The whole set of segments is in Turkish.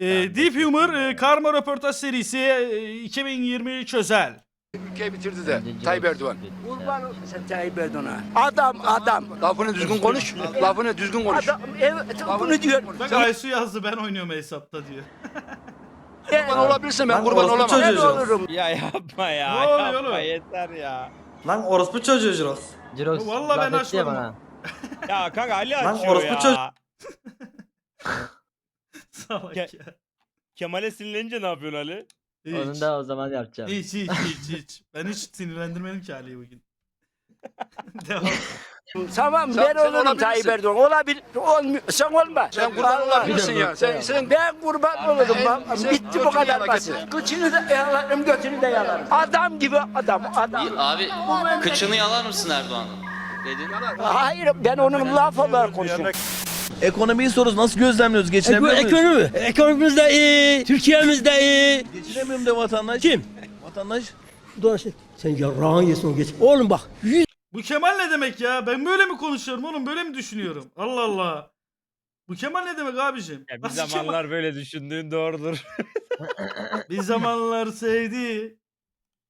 Ee, Deep Humor e, Karma Röportaj serisi e, 2023 özel. Ülkeyi bitirdi de Tayyip Erdoğan. Kurban sen Tayyip Erdoğan'a. Adam adam. Lafını düzgün konuş. Lafını düzgün konuş. Adam evet bunu diyor. Bak Aysu yazdı ben oynuyorum hesapta diyor. Kurban olabilirsin ben kurban olamam. çocuğu. Ben olurum. Ya yapma ya. Ne oluyor yapma oğlum? yeter ya. Lan orospu çocuğu Jirox. Jirox Vallahi ben ya açmadım. Ya kanka Ali Lan açıyor orospu ya. çocuğu. Salak Ke- ya. Kemal'e sinirlenince ne yapıyorsun Ali? Onu Hiç. da o zaman yapacağım. Hiç hiç hiç hiç. Ben hiç sinirlendirmedim ki Ali'yi bugün. Devam. Tamam Sen- ben sen olurum olabilirsin. Tayyip Erdoğan. Olabilir. Olmuyor. Sen olma. Sen kurban Vallahi. olabilirsin ya. Sen sen Ben kurban olurum. Bak. sen Bitti bu götünü kadar yala basit. Kıçını da yalarım, götünü de yalarım. Adam gibi adam, adam. Abi kıçını yalar mısın Erdoğan'ın? Dedin. Hayır ben onun laf olarak konuşuyorum. Ekonomiyi soruyoruz. Nasıl gözlemliyoruz? Geçinebiliyor muyuz? Ekonomi. Ekonomimiz de iyi. Türkiye'miz de iyi. Geçinemiyorum de vatandaş. Kim? Vatandaş. Dolaşın. Sen yarrağın yesin o geç. Oğlum bak. Yüz Bu Kemal ne demek ya? Ben böyle mi konuşuyorum oğlum? Böyle mi düşünüyorum? Allah Allah. Bu Kemal ne demek abicim? Ya bir Nasıl Kemal? zamanlar böyle düşündüğün doğrudur. Bir zamanlar sevdi.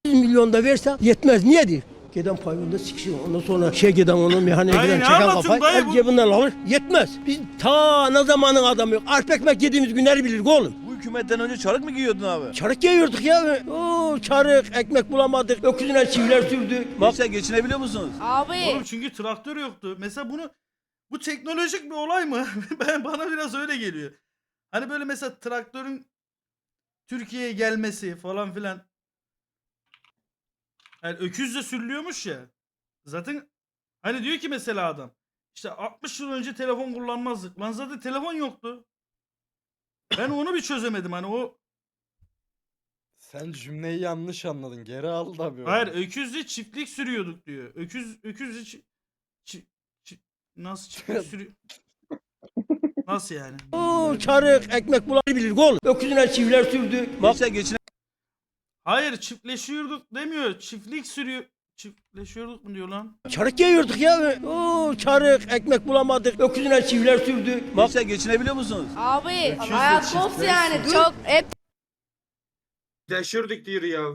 milyon da verse yetmez. Niyedir? Geden pavyonda sikişiyor. Ondan sonra şey giden onu meyhaneye Dayı giden ne çeken anlatıyorsun kafayı dayı cebinden alır. Yetmez. Biz ta ne zamanın adamı yok. Arp ekmek yediğimiz günleri bilirdik oğlum. Bu hükümetten önce çarık mı giyiyordun abi? Çarık yiyorduk ya. Oo, çarık, ekmek bulamadık. Öküzüne çiviler sürdük. Bak Gençler geçinebiliyor musunuz? Oğlum çünkü traktör yoktu. Mesela bunu bu teknolojik bir olay mı? ben bana biraz öyle geliyor. Hani böyle mesela traktörün Türkiye'ye gelmesi falan filan. Yani öküzle sürülüyormuş ya. Zaten hani diyor ki mesela adam işte 60 yıl önce telefon kullanmazdık. Lan zaten telefon yoktu. Ben onu bir çözemedim hani o Sen cümleyi yanlış anladın. Geri al da bir. Hayır öküzle çiftlik sürüyorduk diyor. Öküz öküzle çi, çi, çi- nasıl çiftlik sürüyor? Nasıl yani? oo, çarık, ekmek bulamadık oğlum. Öküzüne çiviler sürdük. Bak geçine Hayır çiftleşiyorduk demiyor. Çiftlik sürüyor. Çiftleşiyorduk mu diyor lan? çarık yiyorduk ya. Oo, çarık, ekmek bulamadık. Öküzüne çiviler sürdük. Bak Gençler geçinebiliyor musunuz? Abi hayat boks yani çok hep Deşirdik diyor ya.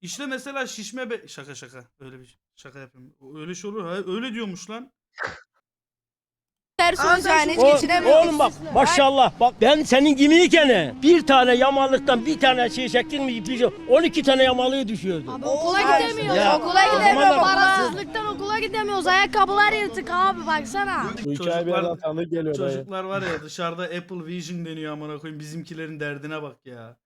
İşte mesela şişme be... Şaka şaka. Öyle bir şaka yapayım. Öyle şey olur. Hayır, öyle diyormuş lan. Yani hiç O- geçinemiyoruz. Oğlum bak maşallah bak ben senin gibiyken bir tane yamalıktan bir tane şey çektin mi iplice 12 tane yamalığı düşüyordu. Abi okula gidemiyoruz. Ya, okula gidemiyoruz. Parasızlıktan okula gidemiyoruz. Ayakkabılar yırtık abi baksana. Bu hikaye bir Çocuklar- yerden tanıdık geliyor dayı. Çocuklar var ya dışarıda Apple Vision deniyor amına koyayım. Bizimkilerin derdine bak ya.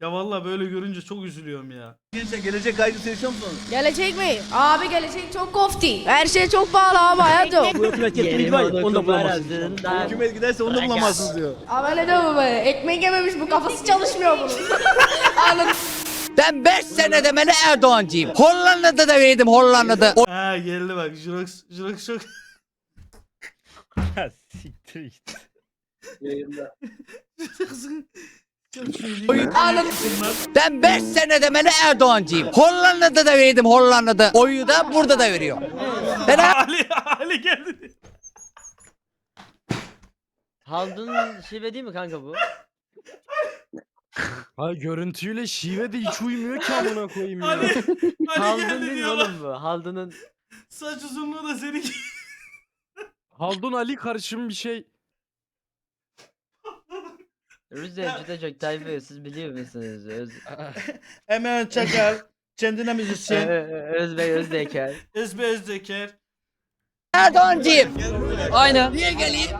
Ya vallahi böyle görünce çok üzülüyorum ya. Gençler gelecek kaygısı yaşıyor musunuz? Gelecek mi? Abi gelecek çok kofti. Her şey çok pahalı abi hayat yok. Bu hükümet yetkili var onu da bulamazsın. Hükümet giderse onu da bulamazsınız diyor. Abi ne diyor bu be? Ekmek yememiş bu kafası çalışmıyor bunun. Anladın Ben 5 sene demeli Erdoğancıyım. Hollanda'da da verdim Hollanda'da. Ha geldi bak. Jirox, Jirox çok... Ya Siktir git. Çok söyleyeyim. Ben 5 sene demeli Erdoğancıyım. Hollanda'da da verdim Hollanda'da. Oyu da burada da veriyor. Ben Ali, Ali geldi. Haldun'un şive değil mi kanka bu? Ha görüntüyle şive de hiç uymuyor ki amına koyayım ya. Ali, Ali Haldun geldi değil mi diyorlar. oğlum bu? Haldun'un Saç uzunluğu da senin gibi. Haldun Ali karışım bir şey. Da çok tayfa siz biliyor musunuz? Öz, Hemen Çakar. Kendine müzisyen. Ö- Özbey Özdeker. Özbe Özdeker. Erdoğancıyım. Aynen. Niye geleyim?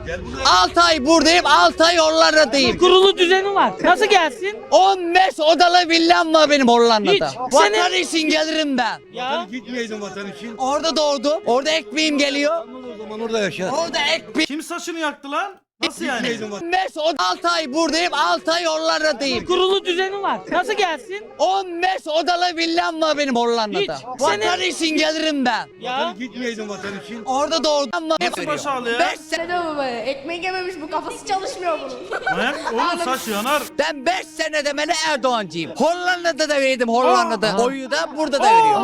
6 ay buradayım, 6 ay Hollanda'dayım. Kurulu düzeni var. Nasıl gelsin? 15 odalı villam var benim Hollanda'da. Hiç. Vatan için gelirim ben. Ya. Gitmeyeydin vatan için. Orada doğdum. Orada ekmeğim geliyor. O zaman orada yaşa. Orada ekmeğim. Kim saçını yaktı lan? Nasıl yani? 15 oda 6 ay buradayım, 6 ay Hollanda'dayım. Kurulu düzeni var. Nasıl gelsin? 15 odalı villam var benim Hollanda'da. Hiç. Vatan için gelirim ben. Ya. Gitmeyeydin vatan için. Orada doğdum. Nasıl baş ağrıyor? 5 sene bu be? Ekmek yememiş bu kafası çalışmıyor bunun. Manyak oğlum saç yanar. ben 5 sene demeli Erdoğancıyım. Hollanda'da da verdim Hollanda'da. Oyu da burada da veriyor.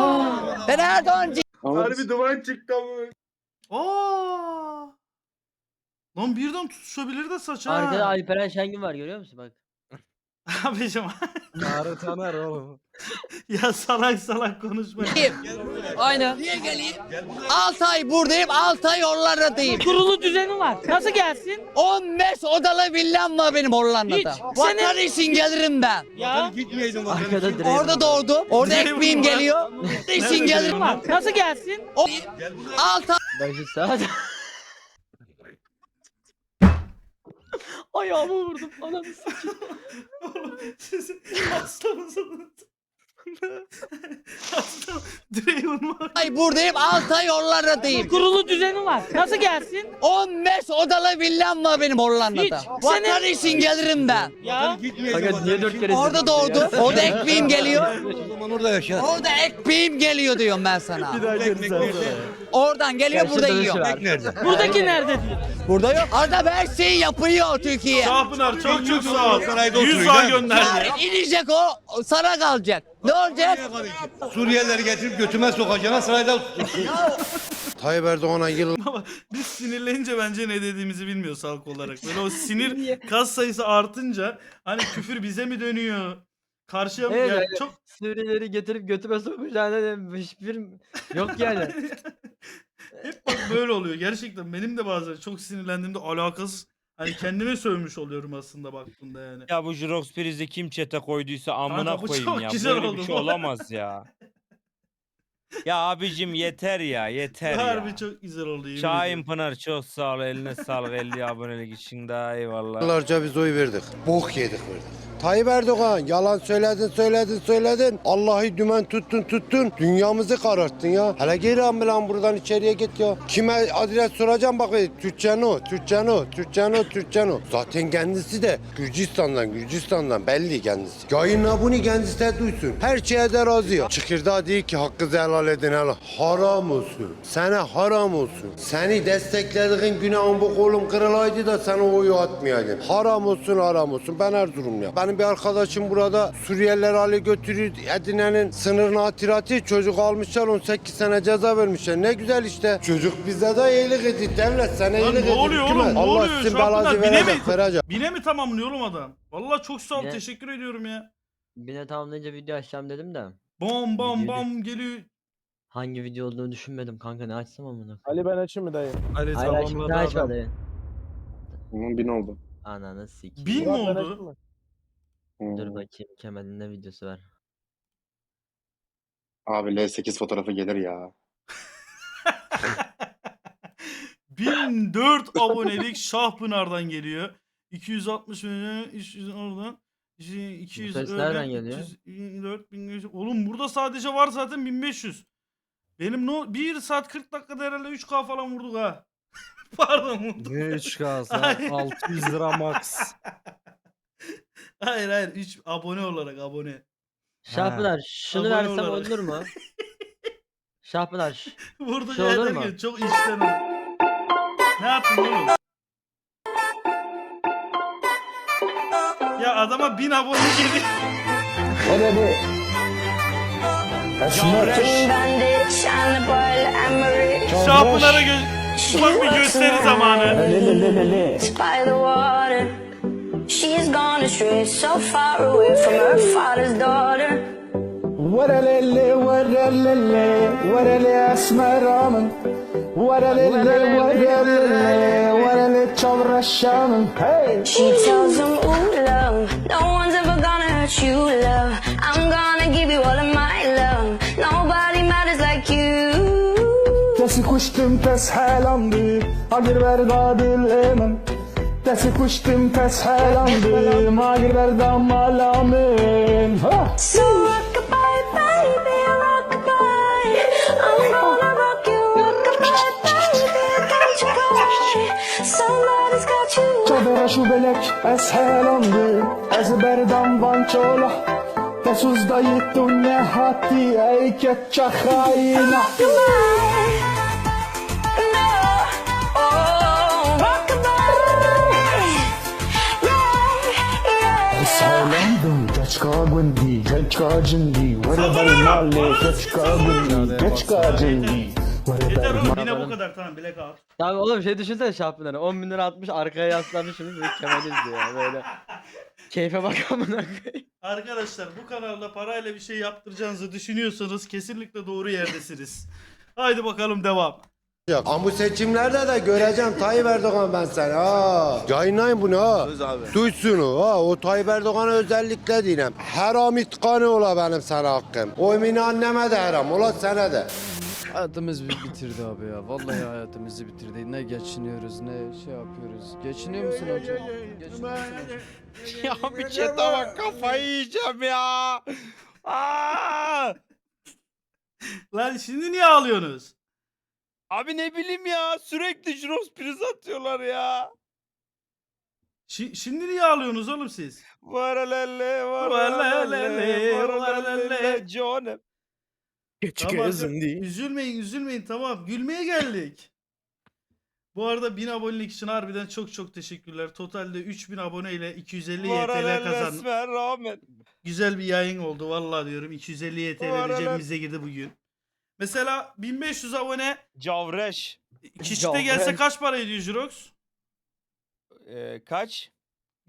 Ben Erdoğancıyım. Harbi duman çıktı ama. Aa. Lan birden tutuşabilir de saç ha. Arkada Alperen Şengün var görüyor musun bak. Abicim Çağrı Taner oğlum. ya salak salak konuşma. Aynen. Niye geleyim? 6 ay buradayım 6 ay Hollanda'dayım. Kurulu düzeni var. Nasıl gelsin? 15 odalı villam var benim Hollanda'da. Hiç. Vatan için gelirim ben. Ya. Gitmeyeydin vatan Arkada için. direğim Orada doğdum. Orada Nereye ekmeğim geliyor. için Nerede gelirim. var. Nasıl gelsin? 6 Başı sağ. Ayağımı vurdum. Ananı sikeyim. Oğlum, Siz hasta mısınız? Direği vurma. ay buradayım 6 ay Hollanda'dayım. Kurulu düzeni var. Nasıl gelsin? 15 odalı villam var benim Hollanda'da. Hiç. Vatan için gelirim ben. Ya. Kanka niye dört kere Orada doğdum. Orada ekmeğim geliyor. O zaman orada yaşa. Orada ekmeğim geliyor diyorum ben sana. Ekmek nerede? Oradan geliyor Gerçi burada yiyor. var. Ekmek nerede? Buradaki nerede diyor. Burada yok. Arada her şeyi yapıyor Türkiye. Şahpınar çok çok sağ ol. Sarayda 100 oturuyor, daha değil mi? gönderdi. İnecek o sana kalacak. Ne olacak? Suriyelileri getirip götüme sokacağına sarayda Tayyip Erdoğan'a yıl Ama biz sinirlenince bence ne dediğimizi bilmiyoruz halk olarak. Böyle o sinir kas sayısı artınca hani küfür bize mi dönüyor? Karşıya mı? Evet, Yani yani çok Suriyeleri getirip götüme sokmuşlar dedim. Hiçbir yok yani. hep bak böyle oluyor. Gerçekten benim de bazen çok sinirlendiğimde alakasız hani kendime sövmüş oluyorum aslında baktığında yani. Ya bu Jirox prizi kim çete koyduysa amına Kanka bu koyayım çok ya. güzel Böyle oldu bir şey bu. olamaz ya. Ya abicim yeter ya yeter Harbi ya. çok güzel oldu. yemin Şahin ediyorum. Pınar çok sağ ol eline sağlık 50 abonelik için daha eyvallah. Yıllarca biz oy verdik. Bok yedik verdik. Tayyip Erdoğan yalan söyledin söyledin söyledin. Allah'ı dümen tuttun tuttun. Dünyamızı kararttın ya. Hele geri lan buradan içeriye git ya. Kime adres soracağım bak. Türkçen o, Türkçen o, Türkçen o, Türkçen o. Zaten kendisi de Gürcistan'dan, Gürcistan'dan belli kendisi. Yayınla bunu kendisi de duysun. Her şeye de razı ya. Çıkırda değil ki hakkı helal edin helal. Haram olsun. Sana haram olsun. Seni desteklediğin günahın bu kolun kırılaydı da sana oyu atmayaydın. Haram olsun haram olsun. Ben Erzurumluyum. Benim bir arkadaşım burada Suriyeliler hale götürüyor. Edine'nin sınırına atirati çocuk almışlar 18 sene ceza vermişler. Ne güzel işte. Çocuk bize de iyilik etti. Devlet sana iyilik ne etti. oluyor oğlum? Ne Allah oluyor? sizin Şu an bunlar belanızı bine mi- verecek. verecek. Bine mi tamamlıyor oğlum adam? Vallahi çok sağ ol. Ne? Teşekkür ediyorum ya. Bine tamamlayınca video açacağım dedim de. Bam bam Videoyu- bam geliyor. Hangi video olduğunu düşünmedim kanka ne açsam amına. Ali ben açayım mı dayı? Ali Hayır aç, tamamladı ne adam. açmadı. Bunun bin oldu. Ananı sikeyim. Bin mi ben oldu? açayım mı? Dur bakayım Kemal'in ne videosu var. Abi L8 fotoğrafı gelir ya. 1004 abonelik Şahpınar'dan geliyor. 260 milyon 300 oradan. İşte 200 ses öyle, nereden geliyor? 304 1500. Oğlum burada sadece var zaten 1500. Benim no 1 saat 40 dakikada herhalde 3K falan vurduk ha. Pardon vurduk. Ne 3K'sı? Ay. 600 lira max. Hayır hayır 3 abone olarak abone. Şahpınar şunu Abone versem olarak. olur mu? Şahpınar ş- Burada Şey olur mu? çok içten. Ne yaptın oğlum? Ya adama 1000 abone geliyor. Şahpınar'a gö ufak bir gösteri zamanı. By the water, she's gone astray, so far away from her father's daughter. Varalele varalele varale asmaramın Varalele varalele varale çavraşamın Hey! She tells him, Ooh, love, no one's ever gonna hurt you, love. I'm gonna give you all of my love. Nobody matters like you. Desi kuştum pes helandı Agir verda dilemem Desi kuştum pes helandı Agir verda malamın Ha! So rockabye, baby, rockabye. I'm gonna rock you, rockabye, baby. Don't you cry. Somebody's got you. Çadara şu belek es helandı Ez berdam vançola Tesuz da yittu ne hati Ey keççahayna Rockabye. No. Sağlandım geç kagındi geç kacindi Vere bari malle geç kagındi geç kacindi Yeter oğlum yine bu kadar tamam bilek out. Tamam oğlum şey düşünsene şampiyonları 10 bin lira atmış arkaya yaslanmışsınız böyle Kemal izliyor ya böyle. Keyfe bak amına koyayım. Arkadaşlar bu kanalda parayla bir şey yaptıracağınızı düşünüyorsanız kesinlikle doğru yerdesiniz. Haydi bakalım devam. Yok. Ama bu seçimlerde de göreceğim Tayyip Erdoğan ben seni ha. Yayınlayın bunu ha. Duysun o ha. O Tayyip Erdoğan'a özellikle diyeyim. Haramit kanı ola benim sana hakkım. O emini anneme de haram ola sana da. Hayatımız bi- bitirdi abi ya. Vallahi hayatımızı bitirdi. Ne geçiniyoruz ne şey yapıyoruz. Geçiniyor musun hocam? Geçiniyor musun hocam? ya bir çete bak kafayı yiyeceğim ya. Aa! Lan şimdi niye ağlıyorsunuz? Abi ne bileyim ya sürekli Juros priz atıyorlar ya. Şi- şimdi niye ağlıyorsunuz oğlum siz? Varalele Varalele, varalele varalele Johnny. Tamam, Üzülmeyin üzülmeyin tamam gülmeye geldik. Bu arada 1000 abonelik için harbiden çok çok teşekkürler. Totalde 3000 abone ile 250 YTL Varalele kazandım. esmer rahmet. Güzel bir yayın oldu vallahi diyorum. 250 YTL Varalele. cebimize girdi bugün. Mesela 1500 abone Cavreş. kişide gelse kaç para ediyor Jirox? Ee, kaç?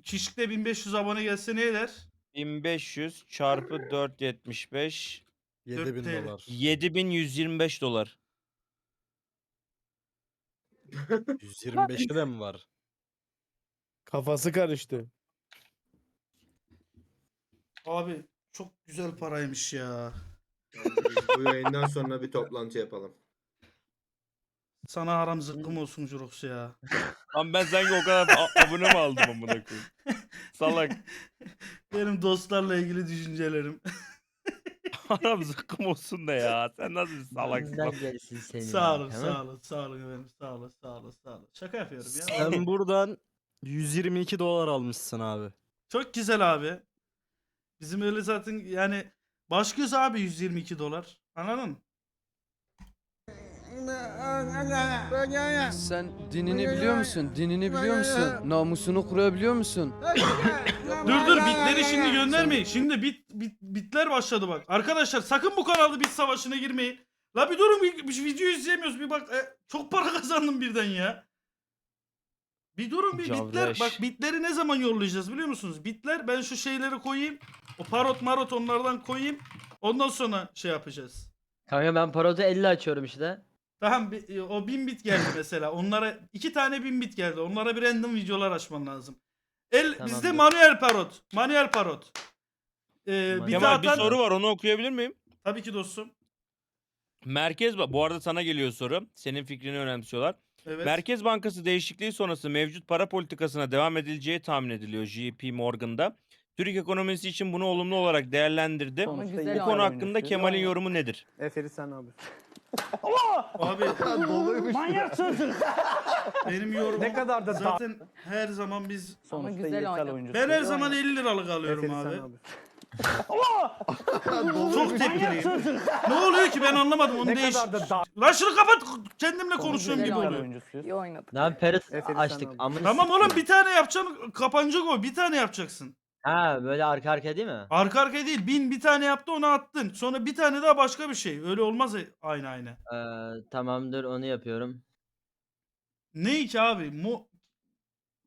Kişide 1500 abone gelse ne eder? 1500 çarpı 475 7000 TL. dolar. 7125 dolar. 125'i de mi var? Kafası karıştı. Abi çok güzel paraymış ya. Bu yayından sonra bir toplantı yapalım. Sana haram zıkkım olsun Jirox ya. Lan ben sanki o kadar a- abone mi aldım amına koyayım? Salak. Benim dostlarla ilgili düşüncelerim. Haram zıkkım olsun da ya. Sen nasıl bir salaksın? Bizden gelsin senin. sağ olun, sağ olun, sağ olun efendim. Sağ olun, sağ olun, sağ olun. Şaka yapıyorum ya. Sen buradan 122 dolar almışsın abi. Çok güzel abi. Bizim öyle zaten yani baş göz abi 122 dolar. Anladın? Sen dinini biliyor musun? Dinini biliyor musun? Namusunu koruyabiliyor musun? Dur dur bitleri şimdi göndermeyin. Şimdi bit, bit bitler başladı bak. Arkadaşlar sakın bu kanalda bit savaşına girmeyin. La bir durun bir, bir video izleyemiyoruz. Bir bak e, çok para kazandım birden ya. Bir durun bir bitler. Cavreş. Bak bitleri ne zaman yollayacağız biliyor musunuz? Bitler ben şu şeyleri koyayım. O parot marot onlardan koyayım. Ondan sonra şey yapacağız. Kanka ben parodu 50 açıyorum işte. Tamam bir- o bin bit geldi mesela. Onlara iki tane bin bit geldi. Onlara bir random videolar açman lazım. El Tamamdır. bizde manuel parot. Manuel parot. Ee, Tamam. bite Kemal bir atan- soru var onu okuyabilir miyim? Tabii ki dostum. Merkez Ba- bu arada sana geliyor soru. Senin fikrini önemsiyorlar. Evet. Merkez Bankası değişikliği sonrası mevcut para politikasına devam edileceği tahmin ediliyor JP Morgan'da. Türk ekonomisi için bunu olumlu olarak değerlendirdi. Bu konu hakkında Kemal'in yorumu nedir? Eferi sen abi. Abi benim yorumum Ne kadar da zaten her zaman biz Sonuçta güzel oyuncu. ben her zaman 50 liralık alıyorum abi. Çok tepkiliyim. ne oluyor ki ben anlamadım onu değiş. Lan şunu kapat kendimle konuşuyorum gibi oluyor. İyi oynadın. Lan Perit sen açtık. abi. Amına Tamam oğlum bir tane yapacaksın kapanacak o bir tane yapacaksın. Ha böyle arka arkaya değil mi? Arka arkaya değil bin bir tane yaptı onu attın. Sonra bir tane daha başka bir şey. Öyle olmaz e- aynı aynı. Ee, tamamdır onu yapıyorum. Ne ki abi? Mo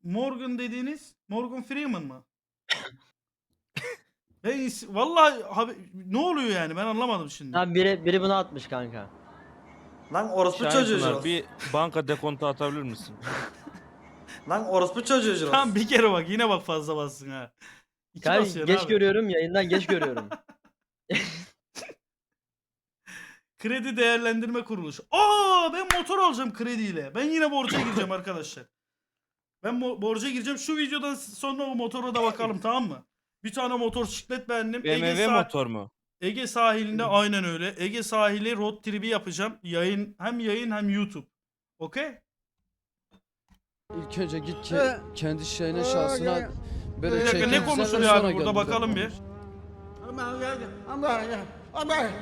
Morgan dediğiniz Morgan Freeman mı? ben is- vallahi abi, ne oluyor yani ben anlamadım şimdi. Lan biri biri bunu atmış kanka. Lan orospu Şahin çocuğu Pınar, Jirox. bir banka dekontu atabilir misin? Lan orospu çocuğu Jirox. Tamam bir kere bak yine bak fazla bassın ha. İki Kanka basıyorsun geç abi. görüyorum yayından geç görüyorum. Kredi değerlendirme kuruluşu. Aa ben motor alacağım krediyle. Ben yine borca gireceğim arkadaşlar. Ben mo- borca gireceğim. Şu videodan sonra o motora da bakalım tamam mı? Bir tane motor siklet beğendim. Ege, BMW sah- motor mu? Ege sahilinde aynen öyle. Ege sahili road trip'i yapacağım. Yayın hem yayın hem YouTube. Okey? İlk önce git ke- kendi şeyine şahsına böyle Bir dakika ne sen konuşuluyor abi gel burada bize bakalım bir. konuş.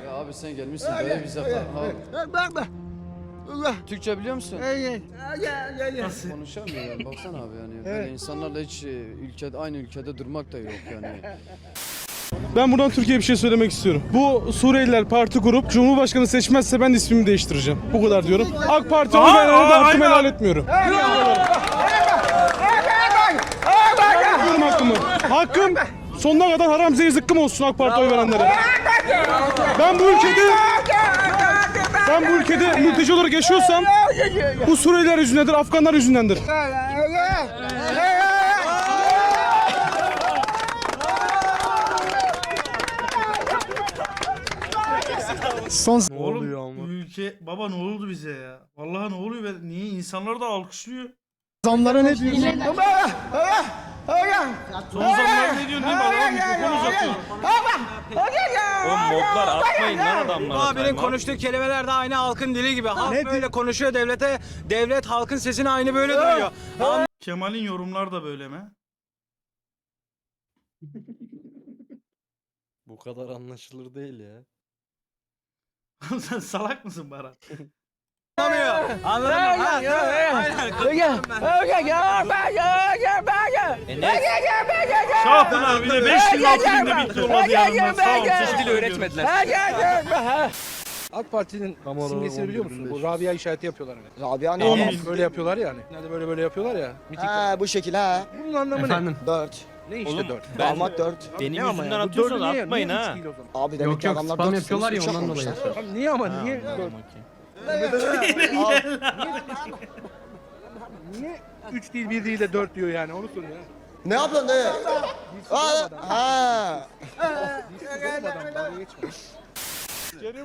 Ya abi sen gelmişsin böyle bize ha. Türkçe biliyor musun? Nasıl? Konuşamıyor baksana abi yani. Böyle insanlarla hiç e, ülkede aynı ülkede durmak da yok yani. Ben buradan Türkiye'ye bir şey söylemek istiyorum. Bu Suriyeliler parti kurup Cumhurbaşkanı seçmezse ben ismimi değiştireceğim. Bu kadar diyorum. AK Parti oy verenlere de hakkımı helal etmiyorum. Hakkım sonuna kadar haram zehir zıkkım olsun AK Parti oy verenlere. Ben bu ülkede ben bu ülkede mülteci olarak yaşıyorsam bu Suriyeliler yüzündendir, Afganlar yüzündendir. Son Oğlum ülke baba ne oldu bize ya? Vallahi ne oluyor ve niye insanlar da alkışlıyor? zamlara ne diyorsun? Son zamanlar ne diyorsun değil mi? Adam mikrofon uzatıyor. O modlar atmayın lan adamlara. Abinin konuştuğu kelimeler de aynı halkın dili gibi. Halk böyle konuşuyor devlete. Devlet halkın sesini aynı böyle duyuyor. Kemal'in yorumlar da böyle mi? Bu kadar anlaşılır değil ya. Sen salak mısın Baran? Anlamıyor. Anladın mı? Ha, Aynen. Şahpınar bir de 5 yıl altı günde bitti olmadı yarından. Sağ ol. Teşekkür ediyorum. AK Parti'nin simgesini biliyor musun? Bu Rabia işareti yapıyorlar hani. Rabia 10 bin. Böyle yapıyorlar ya hani. Nerede böyle böyle yapıyorlar ya. Ha bu şekil ha. Bunun anlamı Efendim? 4. ne? Ne işte Oğlum, dört. ben- Damat 4. Benim Ne yüzümden atıyorsanız atmayın üç ha. değil? Abi demek Yok ki yok adamlar spam dört yapıyorlar ya sınıf ondan uçak dolayı. almışlar. Abi niye ama niye? dört? Niye 3 değil 1 değil de 4 diyor yani onu soruyor. ya. Ne yapıyorsun dayı? Ha. ha.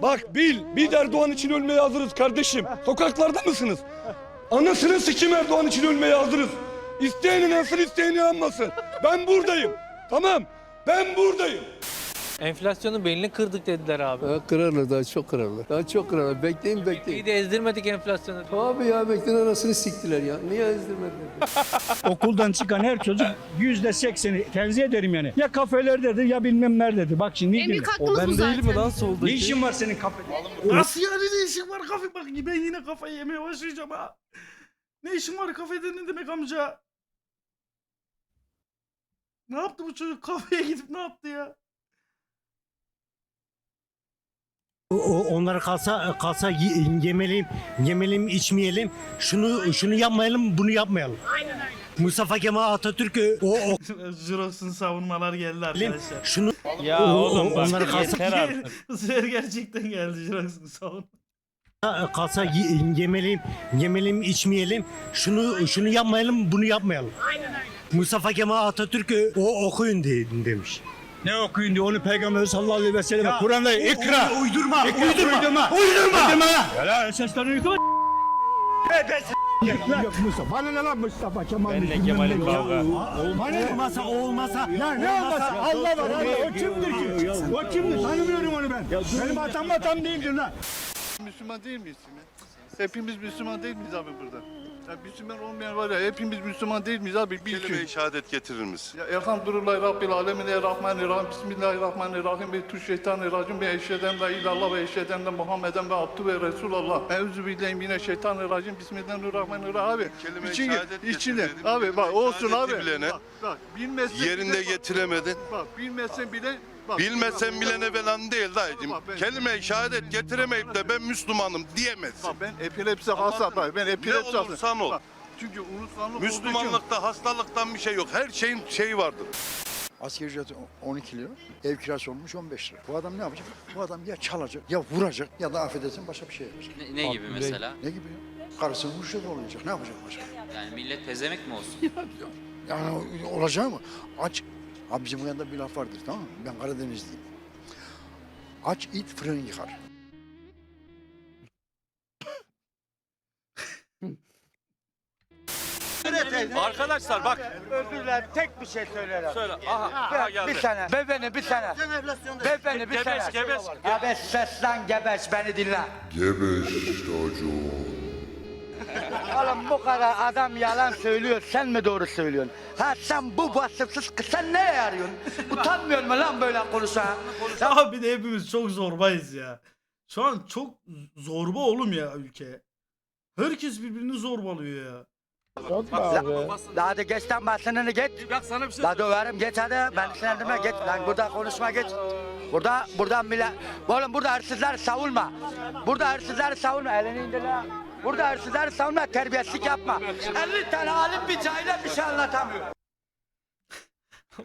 Bak bil, biz Erdoğan için ölmeye hazırız kardeşim. Sokaklarda mısınız? Anasını sikim Erdoğan için ölmeye hazırız. İsteyen inansın, isteyen inanmasın. Ben buradayım. Tamam, ben buradayım. Enflasyonun belini kırdık dediler abi. Kırarlar daha çok kırarlar. Daha çok kırarlar. Bekleyin bekleyin. de ezdirmedik enflasyonu. Abi ya bekleyin arasını siktiler ya. Niye ezdirmediler? Okuldan çıkan her çocuk yüzde sekseni tenzih ederim yani. Ya kafelerdedir ya bilmem nerededir. Bak şimdi En büyük O hakkımız bu ben zaten. değil mi lan soldaki? ne işin var senin kafede? Nasıl yani ne işin var kafe? Bak ben yine kafayı yemeye başlayacağım ha. Ne işin var kafede ne demek amca? Ne yaptı bu çocuk kafeye gidip ne yaptı ya? Onlara kalsa kalsa yemeliyim, yemeliyim, içmeyelim. Şunu şunu yapmayalım, bunu yapmayalım. Mustafa Kemal Atatürk o o Jirox'un savunmalar geldi arkadaşlar. şunu Ya O- oğlum bak onları kalsın. yeter artık. Bu sefer gerçekten geldi Jirox'un savunma. kalsa yemeliyim, yemeliyim, içmeyelim. Şunu şunu yapmayalım, bunu yapmayalım. Mustafa Kemal Atatürk o okuyun de, demiş. Ne okuyun diyor onu Peygamber sallallahu aleyhi ve sellem Kur'an'da ikra. Uydurma, uydurma, uydurma, uydurma. Uydurma. Ya seslerini yıkama. Yok Mustafa. Bana ne lan Mustafa Kemal? Benle Kemal'in kavga. Olmasa olmasa. Ya ne olmasa Allah var. O kimdir ki? O kimdir? Tanımıyorum onu ben. Benim atam atam değildir lan. Müslüman değil miyiz? Hepimiz Müslüman değil miyiz abi burada? Ya Müslüman olmayan var ya hepimiz Müslüman değil miyiz abi? Bir Kelime-i şehadet getirir misin? Ya Elhamdülillahi Rabbil Alemin Errahmanirrahim Bismillahirrahmanirrahim ve Tuşşeytanirracim ve eşheden ve ilallah ve eşheden de Muhammeden ve abdü ve Resulallah. Eûzü billahi mineşşeytanirracim Bismillahirrahmanirrahim. Abi Kelime-i içine, şehadet içine. getir dedim. Abi bak Kelime-i olsun abi. bilene Bak, bak bilmezsen Yerinde bak, getiremedin. Bak bilmezsen bile Bilmesen bak, bilene falan değil dayıcım. Bak, ben- Kelime-i şehadet getiremeyip de ben Müslümanım diyemezsin. Bak ben epilepsi hasta bak ben epilepsi Ne olursan ol. Bak, Çünkü unutkanlık olduğu için- Müslümanlıkta hastalıktan bir şey yok. Her şeyin şeyi vardır. Asgari ücret 12 lira. Ev kirası olmuş 15 lira. Bu adam ne yapacak? Bu adam ya çalacak ya vuracak ya da affedersin başka bir şey yapacak. Ne, ne gibi mesela? Ne gibi ya? Karısının vuruşu da olacak. Ne yapacak başka? Yani millet pezemek mi olsun? Yani olacak mı? Aç. Abi bizim bu yanında bir laf vardır tamam mı? Ben Karadenizliyim. Aç it fırın yıkar. Arkadaşlar bak. Özür dilerim tek bir şey söylerim. Söyle. Aha, aha geldi. Bir sene. Beyefendi bir sene. Beyefendi bir Gebeş, sene. gebeş. Gebeş ses lan gebeş beni dinle. Gebeş çocuğum. Oğlum bu kadar adam yalan söylüyor, sen mi doğru söylüyorsun? Ha sen bu vasıfsız kız, sen ne yarıyorsun? Utanmıyor mu lan böyle konuşa? Abi de hepimiz çok zorbayız ya. Şu an çok zorba oğlum ya ülke. Herkes birbirini zorbalıyor ya. Çok. Daha da geç lan basınını geç. Bak sana bir şey Daha döverim geç hadi. Ben sinirime geç. Lan burada konuşma geç. Burada buradan bile. Oğlum burada hırsızlar savunma. Burada hırsızlar savunma. Elini indir lan. Burada hırsızları savunma, terbiyesizlik yapma. 50 tane alim bir cahile bir şey anlatamıyor.